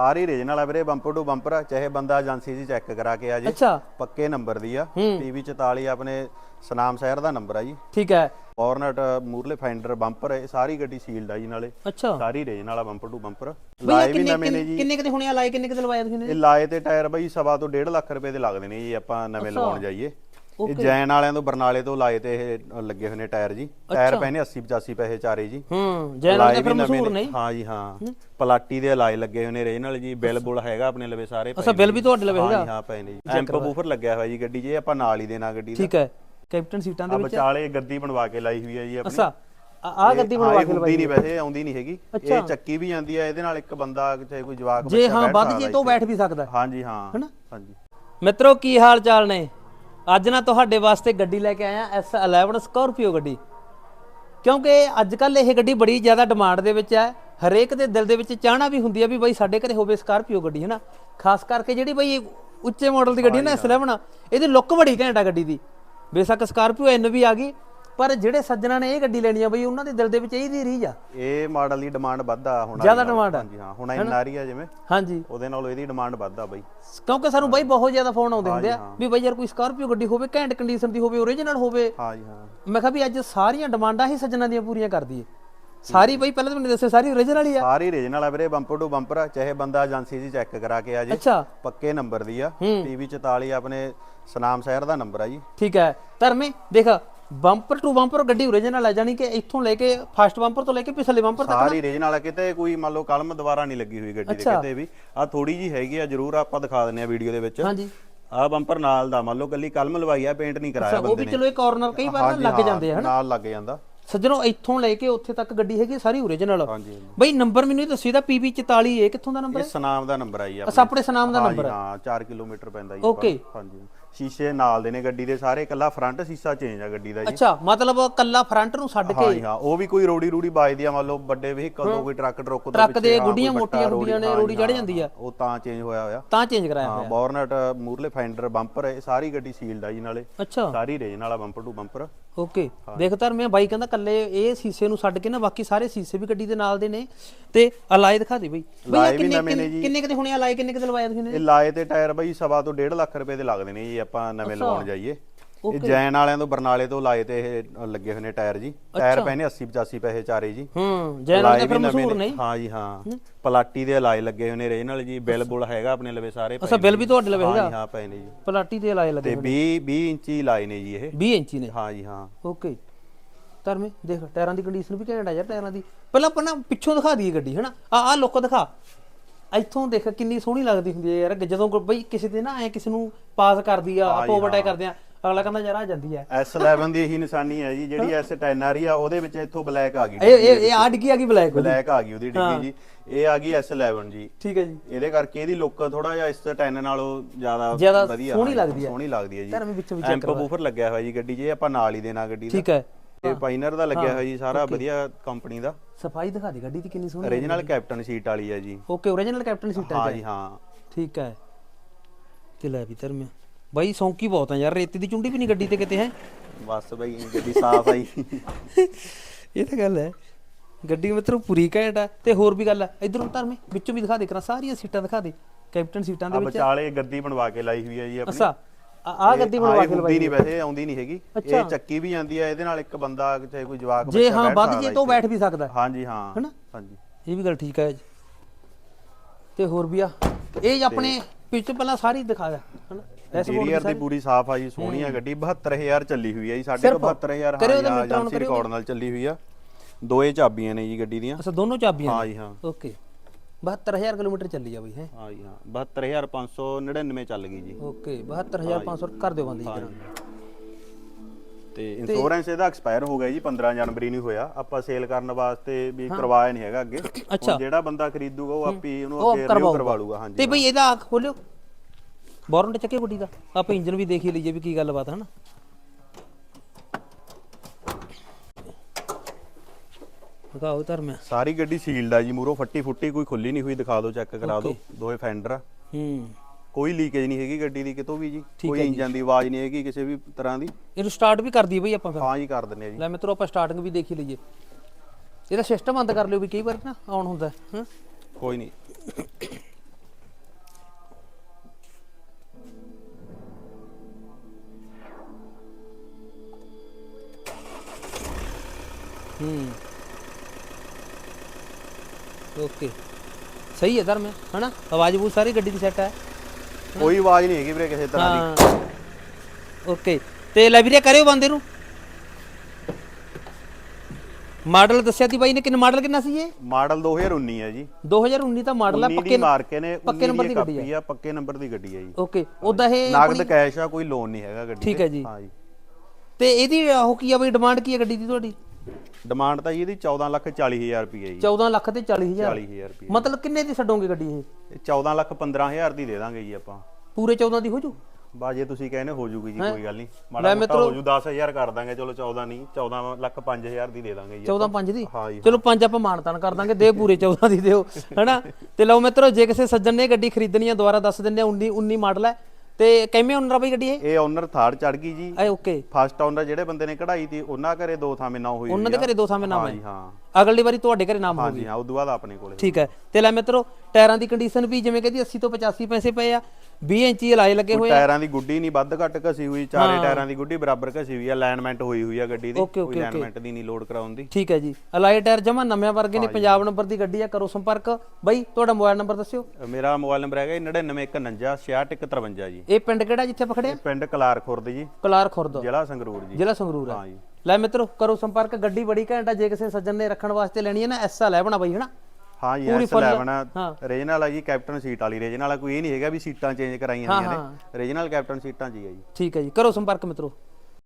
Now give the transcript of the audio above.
ਸਾਰੀ regional ਆ ਵੀਰੇ bumper to bumper ਆ ਚਾਹੇ ਬੰਦਾ ਏਜੰਸੀ 'ਚ ਚੈੱਕ ਕਰਾ ਕੇ ਆ ਜੀ ਅੱਛਾ। ਪੱਕੇ ਨੰਬਰ ਦੀ ਆ। PV 44 ਆਪਣੇ ਸਨਾਮ ਸ਼ਹਿਰ ਦਾ ਨੰਬਰ ਆ ਜੀ। ਠੀਕ ਹੈ। ਫੋਰਨਟ ਮੂਰਲੇ ਫਾਈਂਡਰ ਬੰਪਰ ਇਹ ਸਾਰੀ ਗੱਡੀ ਸੀਲਡ ਆ ਜੀ ਨਾਲੇ। ਅੱਛਾ। ਸਾਰੀ ਰੀਜਨਲ ਆ ਬੰਪਰ ਟੂ ਬੰਪਰ ਲਾਏ ਵੀ ਕਿੰਨੇ ਨਵੇਂ ਨੇ ਜੀ। ਕਿੰਨੇ ਕਿਤੇ ਹੋਣੇ ਆ? ਲਾਏ ਕਿੰਨੇ ਕਿਤੇ ਲਵਾਏ ਤੁਸੀਂ ਨੇ ਇਹ ਲਾਏ ਤੇ ਟਾਇਰ ਬਈ ਸਵਾ ਤੋਂ 1.5 ਲੱਖ ਰੁਪਏ ਦੇ ਲੱਗਦੇ ਨੇ ਜੀ ਆਪਾਂ ਨਵੇਂ ਲਵਾਉਣ ਜਾਈਏ। ਇਹ ਜੈਨ ਵਾਲਿਆਂ ਤੋਂ ਬਰਨਾਲੇ ਤੋਂ ਲਾਏ ਤੇ ਇਹ ਲੱਗੇ ਹੋਏ ਨੇ ਟਾਇਰ ਜੀ। ਟਾਇਰ ਪਏ ਨੇ 80 85 ਪੈਸੇ ਚਾਰੇ ਜੀ। ਹੂੰ ਜੈਨ ਦੇ ਫਿਰ ਮਸ਼ਹੂਰ ਨੇ। ਹਾਂ ਜੀ ਹਾਂ। ਪਲਾਟੀ ਦੇ ਲਾਏ ਲੱਗੇ ਹੋਏ ਨੇ ਰੀਜਨਲ ਜੀ ਬਿੱਲ ਬੁਲ ਹੈਗਾ ਆਪਣੇ ਲਵੇ ਸਾਰੇ ਅੱਛਾ ਬਿੱਲ ਵੀ ਤੁਹਾਡੇ ਲਵੇ ਹੈਗਾ? ਹਾਂ ਪਏ ਨੇ ਜੀ। ਐਂਪ ਬੂਫਰ ਲੱਗਿਆ ਹੋਇਆ ਜੀ ਗੱਡੀ 'ਚ ਇਹ ਆਪਾਂ ਨਾਲ ਹੀ ਦੇਣਾ ਗੱਡੀ ਦਾ। ਠੀਕ ਹੈ। ਕੈਪਟਨ ਸੀਟਾਂ ਦੇ ਵਿੱਚ? ਵਿਚਾਲੇ ਗੱਦੀ ਬਣਵਾ ਕੇ ਲਾਈ ਹੋਈ ਹੈ ਜੀ ਆਪਣੀ। ਅੱਛਾ ਆ ਗੱਦੀ ਬਣਵਾ ਕੇ ਹੁੰਦੀ ਨਹੀਂ ਵੈਸੇ ਆਉਂਦੀ ਨਹੀਂ ਹੈਗੀ। ਇਹ ਚੱਕੀ ਵੀ ਜਾਂਦੀ ਹੈ ਇਹਦੇ ਨਾਲ ਇੱਕ ਬੰਦਾ ਚਾਹੇ ਕੋਈ ਜਵਾਕ ਜੇ ਹਾਂ ਵੱਧ ਜੇ ਤਾਂ ਬੈਠ ਵੀ ਸਕਦਾ। ਹਾਂ ਜੀ ਹਾਂ। ਹਨਾ? ਹਾਂਜੀ। ਮਿੱਤਰੋ ਕੀ ਹਾਲ ਚਾਲ ਨੇ? ਅੱਜ ਨਾ ਤੁਹਾਡੇ ਵਾਸਤੇ ਗੱਡੀ ਲੈ ਕੇ ਆਇਆ S11 ਸਕਾਰਪੀਓ ਗੱਡੀ। ਕਿਉਂਕਿ ਅੱਜ ਕੱਲ ਇਹ ਗੱਡੀ ਬੜੀ ਜ਼ਿਆਦਾ ਡਿਮਾਂਡ ਦੇ ਵਿੱਚ ਹੈ। ਹਰੇਕ ਦੇ ਦਿਲ ਦੇ ਵਿੱਚ ਚਾਹਣਾ ਵੀ ਹੁੰਦੀ ਹੈ ਵੀ ਬਾਈ ਸਾਡੇ ਘਰੇ ਹੋਵੇ ਸਕਾਰਪੀਓ ਗੱਡੀ ਹੈ ਨਾ ਖਾਸ ਕਰਕੇ ਜਿਹੜੀ ਬਾਈ ਉੱਚੇ ਮਾਡਲ ਦੀ ਗੱਡੀ ਹੈ ਨਾ S11 ਇਹਦੀ ਲੁੱਕ ਬੜੀ ਘੈਂਟ ਆ ਗੱਡੀ ਦੀ। ਬੇਸ਼ੱਕ ਸਕਾਰਪੀਓ ਐਨ ਵੀ ਆ ਗਈ ਪਰ ਜਿਹੜੇ ਸੱਜਣਾ ਨੇ ਇਹ ਗੱਡੀ ਲੈਣੀ ਆ ਬਈ ਉਹਨਾਂ ਦੇ ਦਿਲ ਦੇ ਵਿੱਚ ਇਹਦੀ ਰੀਝ ਆ। ਇਹ ਮਾਡਲ ਦੀ ਡਿਮਾਂਡ ਵੱਧਾ ਹੁਣ ਜ਼ਿਆਦਾ ਆ। ਹਾਂਜੀ ਹਾਂ ਹੁਣ ਐਨਆਰਈ ਆ ਜਿਵੇਂ। ਹਾਂਜੀ। ਉਹਦੇ ਨਾਲ ਇਹਦੀ ਡਿਮਾਂਡ ਵੱਧਾ ਬਈ। ਕਿਉਂਕਿ ਸਾਨੂੰ ਬਾਈ ਬਹੁਤ ਜ਼ਿਆਦਾ ਫੋਨ ਆਉਂਦੇ ਹੁੰਦੇ ਆ ਵੀ ਬਾਈ ਯਾਰ ਕੋਈ ਸਕਾਰਪੀਓ ਗੱਡੀ ਹੋਵੇ ਘੈਂਟ ਕੰਡੀਸ਼ਨ ਦੀ ਹੋਵੇ ਓਰੀਜਨਲ ਹੋਵੇ। ਹਾਂ ਜੀ ਹਾਂ। ਮੈਂ ਕਿਹਾ ਵੀ ਅੱਜ ਸਾਰੀਆਂ ਡਿਮਾਂਡਾਂ ਹੀ ਸੱਜਣਾ ਦੀਆਂ ਪੂਰੀਆਂ ਕਰਦੀ ਏ ਸਾਰੀ ਬਈ ਪਹਿਲਾਂ ਤਾਂ ਮੈਨੂੰ ਦੱਸਿਆ ਸਾਰੀ ਓਰੀਜਨਲ ਹੀ ਆ। ਸਾਰੀ ਰੀਜਨਲ ਆ ਵੀਰੇ ਬੰਪਰ ਟੂ ਬੰਪਰ ਆ ਚਾਹੇ ਬੰਦਾ ਏਜੰਸੀ 'ਚ ਚੈੱਕ ਕਰਾ ਕੇ ਆ ਜੇ। ਅੱਛਾ। ਪੱਕੇ ਨੰਬਰ ਦੀ ਆ। PV 44 ਆਪਣੇ ਸਨਾਮ ਸ਼ਹਿਰ ਦਾ ਨੰਬਰ ਆ ਜੀ। ਠੀਕ ਹੈ। ਧਰਮੇ ਦੇਖ ਬੰਪਰ ਟੂ ਬੰਪਰ ਗੱਡੀ ਓਰੀਜਨਲ ਹੈ ਜਾਨੀ ਕਿ ਇੱਥੋਂ ਲੈ ਕੇ ਫਸਟ ਬੰਪਰ ਤੋਂ ਲੈ ਕੇ ਪਿਛਲੇ ਬੰਪਰ ਤੱਕ ਸਾਰੀ ਰੀਜਨਲ ਆ ਕਿਤੇ ਕੋਈ ਮੰਨ ਲਓ ਕਲਮ ਦੁਬਾਰਾ ਨਹੀਂ ਲੱਗੀ ਹੋਈ ਗੱਡੀ ਦੇ ਕਿਤੇ ਵੀ। ਆ ਥੋੜੀ ਜੀ ਹੈਗੀ ਆ ਜਰੂਰ ਆਪਾਂ ਦਿਖਾ ਦਿੰਨੇ ਆ ਵੀਡੀਓ ਦੇ ਵਿੱਚ। ਹਾਂਜੀ। ਆ ਬੰਪਰ ਨਾਲ ਦਾ ਮੰਨ ਲਓ ਕੱਲੀ ਕਲਮ ਲਵਾਈ ਆ ਪੇਂਟ ਨਹੀਂ ਕਰਾਇਆ ਉਹ ਬੰਦੇ ਵੀ ਨੇ। ਚਲੋ ਇਹ ਕਾਰਨਰ ਕਈ ਵਾਰ ਲੱਗ ਹਾਂ, ਜਾਂਦੇ ਹਨ? ਨਾਲ ਲੱਗ ਜਾਂਦਾ। ਸੱਜਣੋ ਇੱਥੋਂ ਲੈ ਕੇ ਉੱਥੇ ਤੱਕ ਗੱਡੀ ਹੈਗੀ ਸਾਰੀ ਹਾਂਜੀ। ਬਈ ਨੰਬਰ ਮੈਨੂੰ ਇਹ ਦੱਸੋ ਇਹਦਾ PB 44 ਇਹ ਕਿੱਥੋਂ ਦਾ ਨੰਬਰ ਇਹ ਹੈ ਸਨਾਮ ਦਾ ਨੰਬਰ ਆ ਜੀ ਅਸਾ ਆਪਣੇ ਸਨਾਮ ਦਾ ਹਾਂ ਨੰਬਰ ਹੈ ਹਾਂ 4 ਕਿਲੋਮੀਟਰ ਪੈਂਦਾ ਜੀ ਨੂੰ। ਹਾਂਜੀ। ਸ਼ੀਸ਼ੇ ਨਾਲ ਦੇ ਨੇ ਗੱਡੀ ਦੇ ਸਾਰੇ ਕੱਲਾ ਫਰੰਟ ਸ਼ੀਸ਼ਾ ਚੇਂਜ ਆ ਗੱਡੀ ਦਾ ਜੀ। ਅੱਛਾ ਮਤਲਬ ਕੱਲਾ ਫਰੰਟ ਨੂੰ ਛੱਡ ਕੇ ਹਾਂ ਹਾਂ ਉਹ ਵੀ ਕੋਈ ਰੋੜੀ ਰੂੜੀ ਵੱਜਦੀ ਆ ਮੰਨ ਲਓ ਵੱਡੇ ਵਹੀਕਲ ਤੋਂ ਕੋਈ ਟਰੱਕ ਟਰੁੱਕ ਤੋਂ ਟਰੱਕ ਦੇ ਹਾਂ, ਗੁੱਡੀਆਂ ਮੋਟੀਆਂ ਹੁੰਦੀਆਂ ਨੇ, ਹਾਂ ਰੋੜੀ ਹਾਂ, ਜਾਂਦੀ ਆ। ਉਹ ਤਾਂ ਚੇਂਜ ਹੋਇਆ ਹੋਇਆ। ਤਾਂ ਚੇਂਜ ਕਰਾਇਆ ਹਾਂ ਹੋਇਆ। ਬੋਰਨਟ ਮੂਰਲੇ ਫਾਈਂਡਰ ਬੰਪਰ ਇਹ ਸਾਰੀ ਗੱਡੀ ਸੀਲਡ ਆ ਜੀ ਨਾਲੇ। ਅੱਛਾ। ਸਾਰੀ ਰੇਂਜ ਵਾਲਾ ਬੰਪਰ ਟੂ ਬੰਪਰ ਓਕੇ ਦੇਖ ਧਰ ਮੈਂ ਬਾਈ ਕਹਿੰਦਾ ਕੱਲੇ ਇਹ ਸ਼ੀਸ਼ੇ ਨੂੰ ਛੱਡ ਕੇ ਨਾ ਬਾਕੀ ਸਾਰੇ ਸ਼ੀਸ਼ੇ ਵੀ ਗੱਡੀ ਦੇ ਨਾਲ ਦੇ ਨੇ। ਤੇ ਅਲਾਈ ਦਿਖਾ ਦੇ ਬਈ। ਲਾਏ ਵੀ ਕਿੰਨੇ ਨਵੇਂ ਨੇ ਜੀ। ਕਿੰਨੇ ਕਿਤੇ ਹੋਣੇ ਆ ਲਾਏ ਕਿੰਨੇ ਕਿਤੇ ਲਵਾਏ ਤੁਸੀਂ ਨੇ ਇਹ ਲਾਏ ਤੇ ਟਾਇਰ ਬਈ ਸਵਾ ਤੋਂ 1.5 ਲੱਖ ਰੁਪਏ ਦੇ ਲੱਗਦੇ ਨੇ ਜੀ ਆਪਾਂ ਨਵੇਂ ਲਵਾਉਣ ਜਾਈਏ। ਇਹ ਜੈਨ ਵਾਲਿਆਂ ਤੋਂ ਬਰਨਾਲੇ ਤੋਂ ਲਾਏ ਤੇ ਇਹ ਲੱਗੇ ਹੋਏ ਨੇ ਟਾਇਰ ਜੀ। ਟਾਇਰ ਪਏ ਨੇ 80 85 ਪੈਸੇ ਚਾਰੇ ਜੀ। ਹੂੰ ਜੈਨ ਦੇ ਫਿਰ ਮਸ਼ਹੂਰ ਨੇ। ਨੇ। ਹਾਂ ਜੀ ਹਾਂ। ਪਲਾਟੀ ਦੇ ਲਾਏ ਲੱਗੇ ਹੋਏ ਨੇ ਰੀਜਨਲ ਜੀ ਬਿੱਲ ਬੁਲ ਹੈਗਾ ਆਪਣੇ ਲਵੇ ਸਾਰੇ ਅੱਛਾ ਬਿੱਲ ਵੀ ਤੁਹਾਡੇ ਲਵੇ ਹਾਂ ਹੈਗਾ? ਹਾਂ ਪਏ ਨੇ ਜੀ। ਪਲਾਟੀ ਦੇ ਲਾਏ ਲੱਗੇ ਤੇ 20 20 ਇੰਚੀ ਲਾਏ ਨੇ ਜੀ ਇਹ। 20 ਇੰਚੀ ਨੇ? ਹਾਂ ਜੀ ਹਾਂ। ਓਕੇ ਧਰਮੇ ਦੇਖ ਟਾਇਰਾਂ ਦੀ ਕੰਡੀਸ਼ਨ ਵੀ ਘੈਂਟ ਆ ਯਾਰ ਟਾਇਰਾਂ ਦੀ। ਪਹਿਲਾਂ ਆਪਾਂ ਨਾ ਪਿੱਛੋਂ ਦਿਖਾ ਦਈਏ ਗੱਡੀ ਹਨਾ? ਆ ਆ ਲੁੱਕ ਦਿਖਾ। ਇੱਥੋਂ ਦੇਖ ਕਿੰਨੀ ਸੋਹਣੀ ਲੱਗਦੀ ਹੁੰਦੀ ਹੈ ਯਾਰ ਜਦੋਂ ਕੋਈ ਬਈ ਕਿਸੇ ਦੇ ਨਾ ਐ ਕਿਸੇ ਨੂੰ ਪਾਸ ਕਰਦੀ ਆ ਆਪਾਂ ਓਵਰਟੇਕ ਕਰਦੇ ਆ ਅਗਲਾ ਕਹਿੰਦਾ ਯਾਰ ਆ ਜਾਂਦੀ ਆ S11 ਦੀ ਇਹੀ ਨਿਸ਼ਾਨੀ ਹੈ ਜੀ ਜਿਹੜੀ S10 ਆ ਰਹੀ ਆ ਉਹਦੇ ਵਿੱਚ ਇੱਥੋਂ ਬਲੈਕ ਆ ਗਈ ਇਹ ਇਹ ਆ ਡਿੱਗੀ ਆ ਗਈ ਬਲੈਕ ਬਲੈਕ ਆ ਗਈ ਉਹਦੀ ਡਿੱਗੀ ਜੀ। ਇਹ ਆ ਗਈ S11 ਜੀ। ਠੀਕ ਹੈ ਜੀ। ਇਹਦੇ ਕਰਕੇ ਇਹਦੀ ਲੁੱਕ ਥੋੜਾ ਜਿਹਾ ਇਸ 10 ਨਾਲੋਂ ਜ਼ਿਆਦਾ ਵਧੀਆ ਸੋਹਣੀ ਲੱਗਦੀ ਹੈ। ਸੋਹਣੀ ਲੱਗਦੀ ਹੈ ਜੀ। ਧਰਮ ਵਿੱਚੋਂ ਵੀ ਐਂਪ ਬੂਫਰ ਲੱਗਿਆ ਹੋਇਆ ਜੀ ਗੱਡੀ 'ਚ ਇਹ ਆਪਾਂ ਨਾਲ ਹੀ ਦੇਣਾ ਗੱਡੀ ਦਾ। ਠੀਕ ਹੈ। ਇਹ ਪਾਈਨਰ ਦਾ ਲੱਗਿਆ ਹੋਇਆ ਜੀ ਸਾਰਾ ਵਧੀਆ ਕੰਪਨੀ ਦਾ। ਸਫ਼ਾਈ ਦਿਖਾ ਦੇ ਗੱਡੀ ਦੀ ਕਿੰਨੀ ਸੋਹਣੀ ਓਰੀਜਨਲ ਕੈਪਟਨ ਸੀਟ ਵਾਲੀ ਹੈ ਜੀ। ਓਕੇ ਓਰੀਜਨਲ ਕੈਪਟਨ ਸੀਟਾਂ ਹਾਂ ਚ ਜੀ ਹਾਂ। ਠੀਕ ਹੈ। ਤੇ ਲੈ ਵੀ ਧਰਮਿਆ ਬਾਈ ਸੌਂਕੀ ਬਹੁਤ ਆ ਯਾਰ ਰੇਤੀ ਦੀ ਚੁੰਡੀ ਵੀ ਨਹੀਂ ਗੱਡੀ ਤੇ ਕਿਤੇ ਹੈ? ਬਸ ਬਈ ਗੱਡੀ ਸਾਫ਼ ਆਈ ਇਹ ਤਾਂ ਗੱਲ ਹੈ। ਗੱਡੀ ਮਿੱਤਰੋ ਪੂਰੀ ਘੈਂਟ ਹੈ ਤੇ ਹੋਰ ਵੀ ਗੱਲ ਹੈ ਇਧਰੋਂ ਧਰਮੇ ਵਿੱਚੋਂ ਵੀ ਦਿਖਾ ਦੇ ਕਰਾਂ। ਸਾਰੀਆਂ ਸੀਟਾਂ ਦਿਖਾ ਦੇ। ਕੈਪਟਨ ਸੀਟਾਂ ਦੇ ਆ ਵਿੱਚ। ਵਿਚਾਲੇ ਗੱਦੀ ਬਣਵਾ ਕੇ ਲਾਈ ਹੋਈ ਹੈ ਜੀ ਆਪਣੀ। ਅੱਛਾ। ਆ ਹਾਂ, ਬਣਵਾ ਕੇ ਹੁੰਦੀ ਨਹੀਂ ਵੈਸੇ ਆਉਂਦੀ ਨਹੀਂ ਹੈਗੀ। ਇਹ ਚੱਕੀ ਵੀ ਜਾਂਦੀ ਹੈ ਇਹਦੇ ਨਾਲ ਇੱਕ ਬੰਦਾ ਚਾਹੇ ਕੋਈ ਜਵਾਕ ਜੇ ਬੱਚਾ ਹਾਂ ਬੈਠ ਵੱਧ ਜੇ ਤਾਂ ਬੈਠ ਵੀ ਸਕਦਾ। ਹੈ। ਹਾਂਜੀ ਹਾਂ ਹਨਾ? ਹਾਂਜੀ। ਇਹ ਵੀ ਗੱਲ ਠੀਕ ਹੈ ਜੀ ਤੇ ਹੋਰ ਵੀ ਆ। ਇਹ ਆਪਣੇ ਪਿੱਛੇ ਪਹਿਲਾਂ ਸਾਰੀ ਦਿਖਾ ਦਿਆ ਹਨਾ? ਇੰਟੀਰੀਅਰ ਦੀ ਪੂਰੀ ਸਾਫ਼ ਆ ਜੀ ਸੋਹਣੀ ਆ ਗੱਡੀ 72000 ਚੱਲੀ ਹੋਈ ਆ ਜੀ ਸਾਡੇ ਕੋਲ 72000 ਕਰਿਓ ਹਾਂ ਜੀ ਏਜੰਸੀ ਰਿਕਾਰਡ ਨਾਲ ਚੱਲੀ ਹੋਈ ਆ। ਦੋਏ ਚਾਬੀਆਂ ਨੇ ਜੀ ਗੱਡੀ ਦੀਆਂ। ਅੱਛਾ ਦੋਨੋਂ ਚਾਬੀਆਂ ਹਾਂ ਜੀ ਹਾਂ। ਓਕੇ। 72000 ਕਿਲੋਮੀਟਰ ਚੱਲੀ ਆ ਬਈ ਹੈ। ਹਾਂ ਜੀ ਹਾਂ। 72599 ਚੱਲ ਗਈ ਜੀ। ਓਕੇ 72500 ਕਰ ਦਿਓ ਬੰਦ ਜੀ। ਤੇ ਇੰਸ਼ੋਰੈਂਸ ਇਹਦਾ ਐਕਸਪਾਇਰ ਹੋ ਗਿਆ ਜੀ 15 ਜਨਵਰੀ ਨੂੰ ਹੋਇਆ। ਆਪਾਂ ਸੇਲ ਕਰਨ ਵਾਸਤੇ ਵੀ ਕਰਵਾਇਆ ਨਹੀਂ ਹੈਗਾ ਅੱਗੇ। ਹੁਣ। ਜਿਹੜਾ ਬੰਦਾ ਖਰੀਦੂਗਾ ਉਹ ਆਪੀ ਉਹਨੂੰ ਉਹ ਅੱਗੇ ਰਿਵਿਊ। ਕਰਵਾ ਲੂਗਾ ਹਾਂਜੀ ਤੇ ਬਈ ਇਹਦਾ ਖੋਲਿਓ। ਬੋਰਨਟ ਚੱਕੇ ਗੱਡੀ ਦਾ। ਆਪਾਂ ਇੰਜਨ ਵੀ ਦੇਖ ਹੀ ਲਈਏ ਵੀ ਕੀ ਗੱਲਬਾਤ ਹੈ ਨਾ ਮਕਾਓ ਧਰਮ ਆ ਸਾਰੀ ਗੱਡੀ ਸੀਲਡ ਆ ਜੀ ਮੂਰੋਂ ਫੱਟੀ ਫੁੱਟੀ ਕੋਈ ਖੁੱਲੀ ਨਹੀਂ ਹੋਈ ਦਿਖਾ ਦਿਓ ਚੈੱਕ ਕਰਾ ਦਿਓ। ਦੋਵੇਂ ਫੈਂਡਰ ਹੂੰ। ਕੋਈ ਲੀਕੇਜ ਨਹੀਂ ਹੈਗੀ ਗੱਡੀ ਦੀ ਕਿਤੋਂ ਵੀ ਜੀ। ਕੋਈ ਇੰਜਨ ਦੀ ਆਵਾਜ਼ ਨਹੀਂ ਹੈਗੀ ਕਿਸੇ ਵੀ ਤਰ੍ਹਾਂ ਦੀ। ਇਹਨੂੰ ਸਟਾਰਟ ਵੀ ਕਰਦੀ ਬਈ ਆਪਾਂ ਫਿਰ। ਹਾਂ ਜੀ ਕਰ ਦਿੰਨੇ ਆ ਜੀ। ਲੈ ਮਿੱਤਰੋ ਆਪਾਂ ਸਟਾਰਟਿੰਗ ਵੀ ਦੇਖੀ ਲਈਏ। ਇਹਦਾ ਸਿਸਟਮ ਬੰਦ ਕਰ ਲਿਓ ਵੀ ਕਈ ਵਾਰ ਨਾ ਆਨ ਹੁੰਦਾ ਹਾਂ। ਕੋਈ ਨਹੀਂ। ਹੂੰ। ਓਕੇ। ਸਹੀ ਹੈ ਧਰਮ ਹਨਾ? ਆਵਾਜ਼ ਬੂ ਸਾਰੀ ਗੱਡੀ ਦੀ ਸੈੱਟ ਹੈ ਕੋਈ ਆਵਾਜ਼ ਨਹੀਂ ਹੈਗੀ ਵੀਰੇ ਕਿਸੇ ਤਰ੍ਹਾਂ ਦੀ। ਹਾਂ। ਓਕੇ। ਤੇ ਲੈ ਵੀਰੇ ਕਰਿਓ ਬੰਦੇ ਨੂੰ। ਮਾਡਲ ਦੱਸਿਆ ਤੀ ਬਾਈ ਨੇ ਕਿੰਨਾ ਮਾਡਲ ਕਿੰਨਾ ਸੀ ਇਹ? ਮਾਡਲ 2019 ਹੈ ਜੀ। 2019 ਦਾ ਮਾਡਲ ਆ 19 ਦੀ ਪੱਕੇ ਮਾਰਕੇ ਨੇ ਪੱਕੇ 19 ਨੰਬਰ ਦੀ ਗੱਡੀ ਆ। ਪੱਕੇ ਨੰਬਰ ਦੀ ਗੱਡੀ ਹੈ ਜੀ। ਓਕੇ ਉਹਦਾ ਇਹ ਨਗਦ ਕੈਸ਼ ਆ ਕੋਈ ਲੋਨ ਨਹੀਂ ਹੈਗਾ ਗੱਡੀ ਠੀਕ। ਹੈ ਜੀ। ਹਾਂ ਜੀ। ਤੇ ਇਹਦੀ ਉਹ ਕੀ ਆ ਬਈ ਡਿਮਾਂਡ ਕੀ ਹੈ ਗੱਡੀ ਦੀ ਤੁਹਾਡੀ? ਡਿਮਾਂਡ ਤਾਂ ਜੀ ਇਹਦੀ 14 ਲੱਖ 40 ਹਜ਼ਾਰ ਰੁਪਏ ਜੀ। 14 ਲੱਖ ਤੇ 40000 40 ਹਜ਼ਾਰ ਰੁਪਏ ਮਤਲਬ ਕਿੰਨੇ ਦੀ ਛੱਡੋਗੇ ਗੱਡੀ ਇਹ? ਇਹ 14 ਲੱਖ 15 ਹਜ਼ਾਰ ਦੀ ਦੇ ਦਾਂਗੇ ਜੀ ਆਪਾਂ। ਪੂਰੇ 14 ਦੀ ਹੋ ਜੂ ਬਾ ਜੇ ਤੁਸੀਂ ਕਹਿੰਦੇ ਹੋ ਜੂਗੀ ਜੀ ਕੋਈ ਗੱਲ ਨਹੀਂ। ਮਾੜਾ ਮੋਟਾ ਹੋ ਜੂ 10000 ਕਰ ਦਾਂਗੇ ਚਲੋ 14 ਨਹੀਂ 14 ਲੱਖ 5000 ਦੀ ਦੇ ਦਾਂਗੇ ਜੀ 14 5 ਦੀ? ਹਾਂ ਜੀ ਚਲੋ 5 ਆਪਾਂ ਮਾਨਤਾਨ ਕਰ ਦਾਂਗੇ ਦੇ ਪੂਰੇ 14 ਦੀ ਦਿਓ ਹਨਾ? ਤੇ ਲਓ ਮਿੱਤਰੋ ਜੇ ਕਿਸੇ ਸੱਜਣ ਨੇ ਗੱਡੀ ਖਰੀਦਣੀ ਆ ਦੁਬਾਰਾ ਦੱਸ ਦਿੰਦੇ ਆ 19 19 ਮਾਡਲ ਹੈ। ਤੇ ਕਿਵੇਂ ਓਨਰ ਆ ਬਈ ਗੱਡੀ ਇਹ? ਇਹ ਓਨਰ ਥਾੜ ਚੜ ਗਈ ਜੀ। ਐ ਓਕੇ ਫਸਟ ਓਨਰ ਜਿਹੜੇ ਬੰਦੇ ਨੇ ਕਢਾਈ ਤੀ ਉਹਨਾਂ ਘਰੇ ਦੋ ਥਾਵੇਂ ਨਾ ਹੋਈ ਉਹਨਾਂ ਦੇ ਘਰੇ ਦੋ ਥਾਵੇਂ ਨਾਮ ਹਾਂ ਹੈ। ਜੀ ਹਾਂ। ਅਗਲੀ ਵਾਰੀ ਤੁਹਾਡੇ ਘਰੇ ਨਾਮ ਹੋਊਗੀ। ਜੀ ਹਾਂ ਉਦੋਂ ਬਾਅਦ ਆਪਣੇ ਕੋਲੇ ਠੀਕ ਹੈ। ਤੇ ਲੈ ਮਿੱਤਰੋ ਟਾਇਰਾਂ ਦੀ ਕੰਡੀਸ਼ਨ ਵੀ ਜਿਵੇਂ ਕਹਿੰਦੀ 80 ਤੋਂ 85 ਪੈਸੇ ਪਏ ਆ 20 ਇੰਚੀ ਅਲਾਏ ਲੱਗੇ ਹੋਏ ਆ। ਟਾਇਰਾਂ ਦੀ ਗੁੱਡੀ ਨਹੀਂ ਵੱਧ ਘੱਟ ਘਸੀ ਹੋਈ ਚਾਰੇ ਟਾਇਰਾਂ ਦੀ ਗੁੱਡੀ ਬਰਾਬਰ ਘਸੀ ਹੋਈ ਆ ਅਲਾਈਨਮੈਂਟ ਹੋਈ ਹੋਈ ਆ ਗੱਡੀ ਦੀ ਕੋਈ ਅਲਾਈਨਮੈਂਟ ਦੀ ਨਹੀਂ ਲੋਡ ਕਰਾਉਣ ਦੀ। ਠੀਕ ਹੈ ਜੀ। ਅਲਾਈ ਟਾਇਰ ਜਮਾ ਨਵੇਂ ਵਰਗੇ ਨੇ ਪੰਜਾਬ ਨੰਬਰ ਦੀ ਗੱਡੀ ਆ ਕਰੋ ਸੰਪਰਕ। ਬਈ ਤੁਹਾਡਾ ਮੋਬਾਈਲ ਨੰਬਰ ਦੱਸਿਓ। ਮੇਰਾ ਮੋਬਾਈਲ ਨੰਬਰ ਹੈਗਾ 9919566153 ਜੀ। ਇਹ ਪਿੰਡ ਕਿਹੜਾ ਜਿੱਥੇ ਪਖੜਿਆ? ਪਿੰਡ ਕਲਾਰ ਖੁਰਦ ਜੀ। ਕਲਾਰ ਖੁਰਦ ਜ਼ਿਲ੍ਹਾ ਸੰਗਰੂਰ ਜੀ। ਜ਼ਿਲ੍ਹਾ ਸੰਗਰੂਰ ਹੈ ਜੀ। ਲੈ ਮਿੱਤਰੋ ਕਰੋ ਸੰਪਰਕ ਗੱਡੀ ਬੜੀ ਘੈਂਟ ਆ ਜੇ ਕਿਸੇ ਸੱਜਣ ਨੇ ਰੱਖਣ ਵਾਸਤੇ ਲੈਣੀ ਹੈ ਨਾ ਐਸਾ ਲੈ ਬਣਾ ਬਈ ਹਨਾ? ਹਾਂ ਜੀ ਪੂਰੀ full- S11 ਹਾਂ। ਰੀਜਨਲ ਆ ਜੀ ਕੈਪਟਨ ਸੀਟ ਵਾਲੀ। ਰੀਜਨਲ ਆ ਕੋਈ ਇਹ ਨਹੀਂ ਹੈਗਾ ਵੀ ਸੀਟਾਂ ਚੇਂਜ ਕਰਾਈਆਂ ਹੋਈਆਂ ਨੇ। ਰੀਜਨਲ ਕੈਪਟਨ ਸੀਟਾਂ ਹੀ ਆ ਜੀ। ਠੀਕ ਹੈ ਜੀ ਕਰੋ ਸੰਪਰਕ ਮਿੱਤਰੋ।